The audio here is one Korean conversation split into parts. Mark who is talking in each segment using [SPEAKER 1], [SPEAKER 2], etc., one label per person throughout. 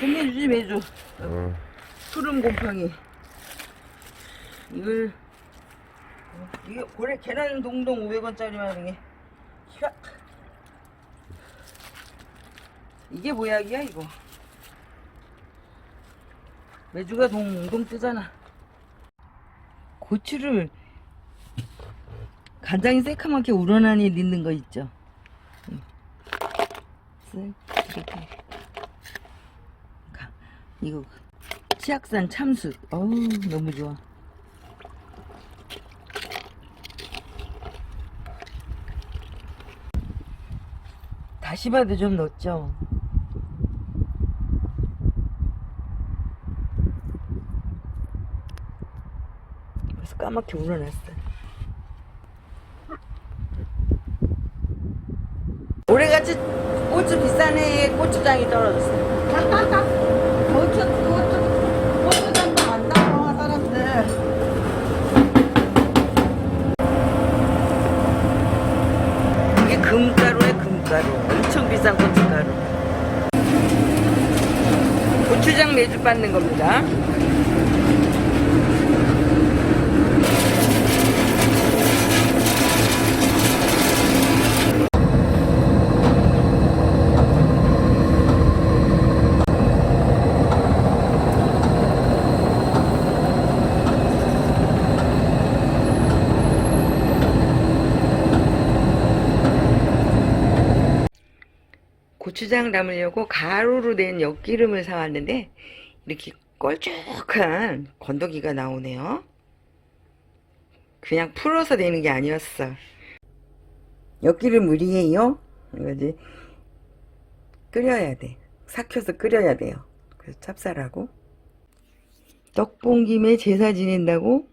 [SPEAKER 1] 끝내주지 매주
[SPEAKER 2] 어.
[SPEAKER 1] 푸른 곰팡이 이걸 어, 이게 고래 계란 동동 500원짜리만 이게 휘악. 이게 모약이야 이거 매주가 동동 뜨잖아 고추를 간장이 새카맣게 우러나니 넣는 거 있죠 응. 쓱 이렇게 가- 이거 치악산 참수. 어우 너무 좋아. 다시마도 좀 넣었죠? 그래서 까맣게 우러났어 올해같이 고추 비싸네 고추장이 떨어졌어
[SPEAKER 3] 고추 고추 고추장도 안 나와 사람들.
[SPEAKER 1] 이게 금가루에 금가루 엄청 비싼 고춧가루 고추장 매주 받는 겁니다 고추장 담으려고 가루로 된 엿기름을 사왔는데 이렇게 껄쭉한 건더기가 나오네요. 그냥 풀어서 되는 게 아니었어. 엿기름 물이에요. 이거지 끓여야 돼. 삭혀서 끓여야 돼요. 그래서 찹쌀하고 떡봉김에 제사 지낸다고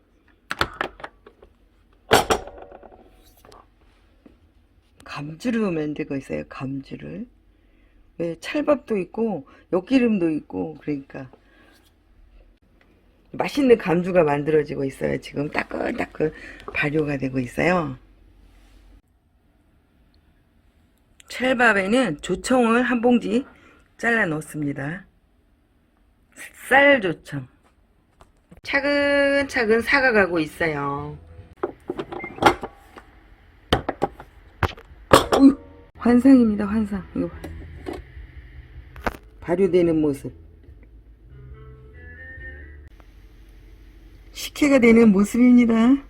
[SPEAKER 1] 감주를 만들고 있어요. 감주를. 왜 찰밥도 있고 엿기름도 있고 그러니까 맛있는 감주가 만들어지고 있어요. 지금 따끈따끈 발효가 되고 있어요. 찰밥에는 조청을 한 봉지 잘라 넣습니다. 쌀 조청. 차근차근 사가가고 있어요. 환상입니다, 환상. 이거 봐. 발효되는 모습. 식혜가 되는 모습입니다.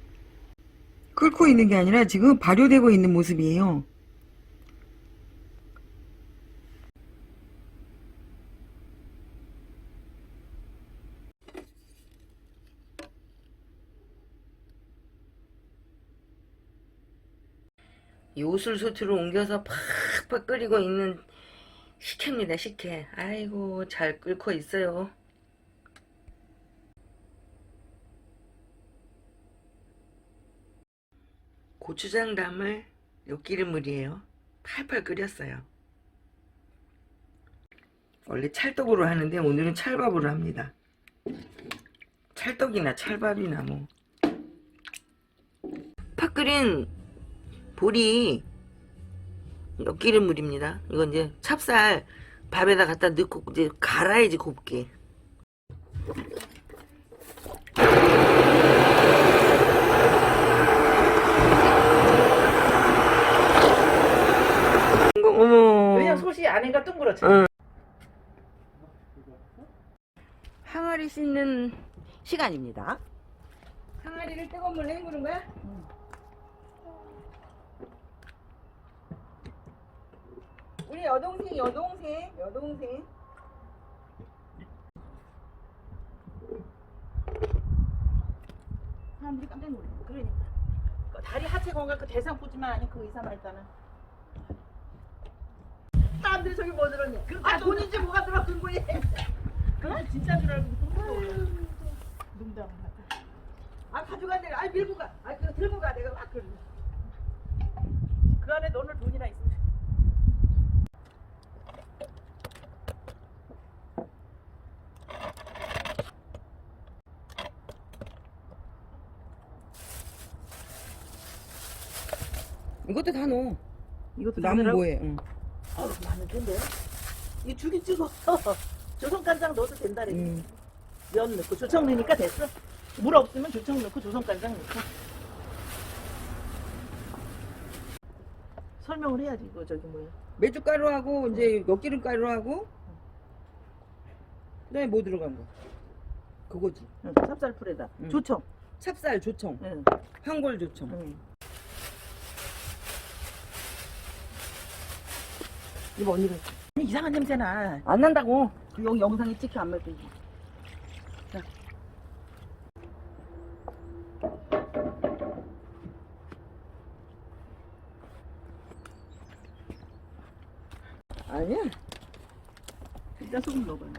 [SPEAKER 1] 끓고 있는 게 아니라 지금 발효되고 있는 모습이에요. 요술소트로 옮겨서 팍팍 끓이고 있는 식혜입니다, 식혜. 아이고, 잘 끓고 있어요. 고추장 담을 엿기름물이에요. 팔팔 끓였어요. 원래 찰떡으로 하는데 오늘은 찰밥으로 합니다. 찰떡이나 찰밥이나 뭐. 팍 끓인 볼이 엿기름물입니다. 이건 이제 찹쌀 밥에다 갖다 넣고 이제 갈아야지 곱게. 어머.
[SPEAKER 3] 왜냐면 솥이 안에가 둥그렇죠.
[SPEAKER 1] 응. 항아리 씻는 시간입니다. 항아리를 뜨거운 물에 헹구는 거야? 우리 여동생, 여동생, 여동생.
[SPEAKER 3] 사람들이 깜짝 놀래. 그러니까. 그 다리 하체 건강 그 대상 보지만 아니 그 의사만 일단은. 사람들이 저기 뭐 들었냐? 아 돈인지 뭐가 들어간 거야? 그건 진짜인 줄 알고 하다.
[SPEAKER 1] 아, 가져간대. 아, 밀고 가. 아, 그 들고 가. 내가 막 그러네.
[SPEAKER 3] 그 안에 너는 돈이나 있으
[SPEAKER 1] 이것도 다 넣어.
[SPEAKER 3] 이것도
[SPEAKER 1] 남은 뭐해? 응.
[SPEAKER 3] 어, 많을 텐데. 이 죽이 찍었어. 조선간장 넣어도 된다래.
[SPEAKER 1] 음.
[SPEAKER 3] 면 넣고 조청 넣으니까 됐어. 물 없으면 조청 넣고 조선간장 넣고. 설명을 해야지 이거 저기 뭐야.
[SPEAKER 1] 메주가루하고 이제 엿기름가루하고 그다음에 뭐 들어간 거? 그거지.
[SPEAKER 3] 응, 찹쌀풀에다
[SPEAKER 1] 응.
[SPEAKER 3] 조청.
[SPEAKER 1] 찹쌀 조청,
[SPEAKER 3] 응,
[SPEAKER 1] 황골 조청.
[SPEAKER 3] 응. 이거 언니가 이상한 냄새나.
[SPEAKER 1] 안 난다고.
[SPEAKER 3] 그 여기 영상에 찍혀 안 말고. 자.
[SPEAKER 1] 아니야.
[SPEAKER 3] 일단 소금 넣어봐요.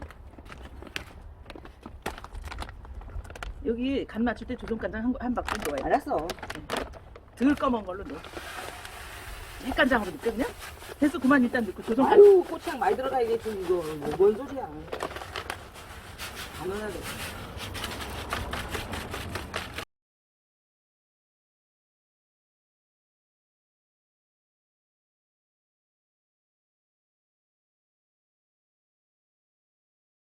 [SPEAKER 3] 여기 간 맞출 때 조선간장 한, 한 박스 넣어야 돼.
[SPEAKER 1] 알았어.
[SPEAKER 3] 덜 검은 걸로 넣어. 핵간장으로 넣겠냐? 됐어, 그만 일단 넣고 조선간장.
[SPEAKER 1] 아유 고추장 많이 들어가야겠지 이거 뭐, 뭔 소리야. 안 넣어야 돼.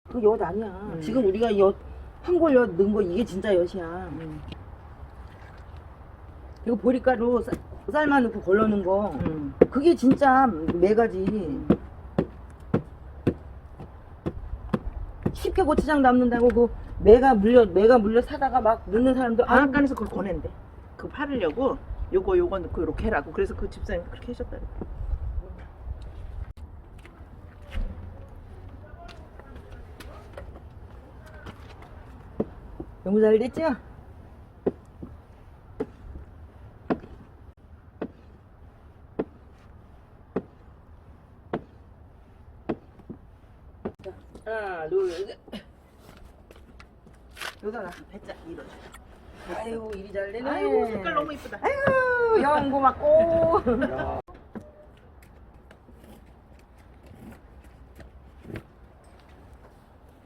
[SPEAKER 3] 그엿 아니야.
[SPEAKER 1] 음.
[SPEAKER 3] 지금 우리가 엿, 한골 엿 넣은 거 이게 진짜 엿이야.
[SPEAKER 1] 이거 보리가루 쌀- 쌀만 넣고 걸러는 거.
[SPEAKER 3] 음.
[SPEAKER 1] 그게 진짜 매가지. 쉽게 고추장 남는다고 그 매가 물려 매가 물려 사다가 막 넣는 사람도
[SPEAKER 3] 방앗간에서 그걸 권했대. 그거 팔으려고 요거 요거 넣고 이렇게 해라고. 그래서 그 집사님 그렇게 하셨다. 그래.
[SPEAKER 1] 너무 잘 됐죠? 하나, 둘, 셋.
[SPEAKER 3] 여기다가 배짝 이런.
[SPEAKER 1] 아유, 일이 잘 되네.
[SPEAKER 3] 아이고 색깔 너무 이쁘다.
[SPEAKER 1] 아유, 영 고맙고.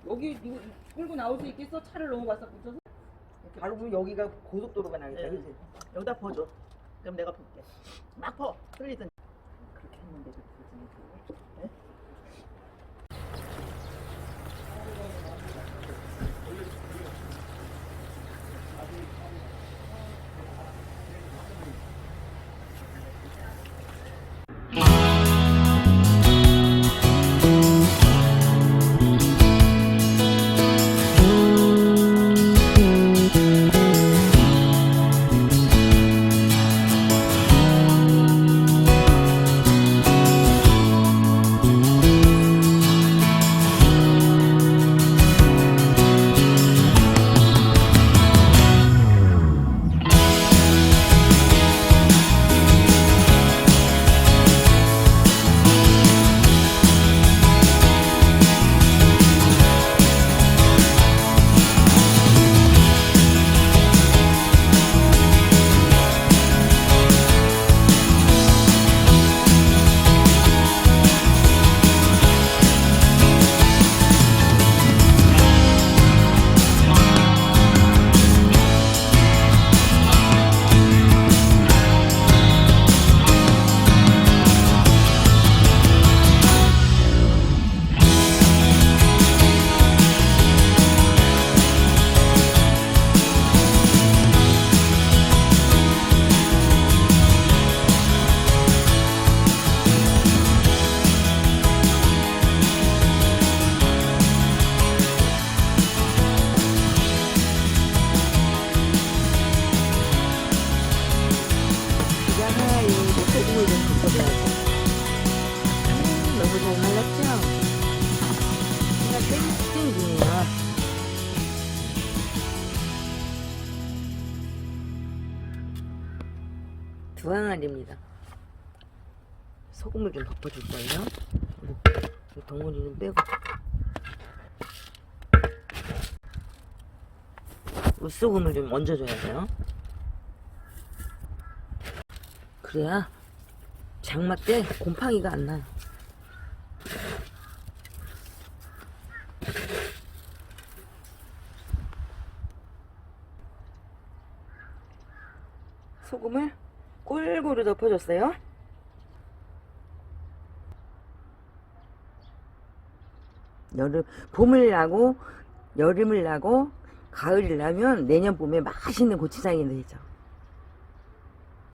[SPEAKER 1] 여기 이거 끌고 나올 수 있겠어? 차를 너무 가서 붙여서? 바로 보면 여기가 고속도로가 나겠다,
[SPEAKER 3] 예.
[SPEAKER 1] 그치?
[SPEAKER 3] 여기다 퍼줘. 그럼 내가 볼게. 막 퍼. 흘리든.
[SPEAKER 1] 두 항아리입니다. 소금을 좀 덮어줄 거예요. 뭐, 이 덩어리는 빼고. 물소금을 좀 얹어줘야 돼요. 그래야 장마 때 곰팡이가 안 나요. 소금을 골고루 덮어줬어요. 여름 봄을 나고 여름을 나고 가을이 나면 내년 봄에 맛있는 고추장이 되죠.